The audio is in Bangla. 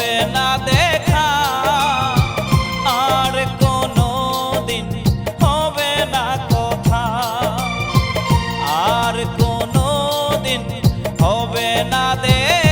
হবে না দেখা। আর কোনো দিন হবে না কথা। আর কোনো দিন হবে না দেখা।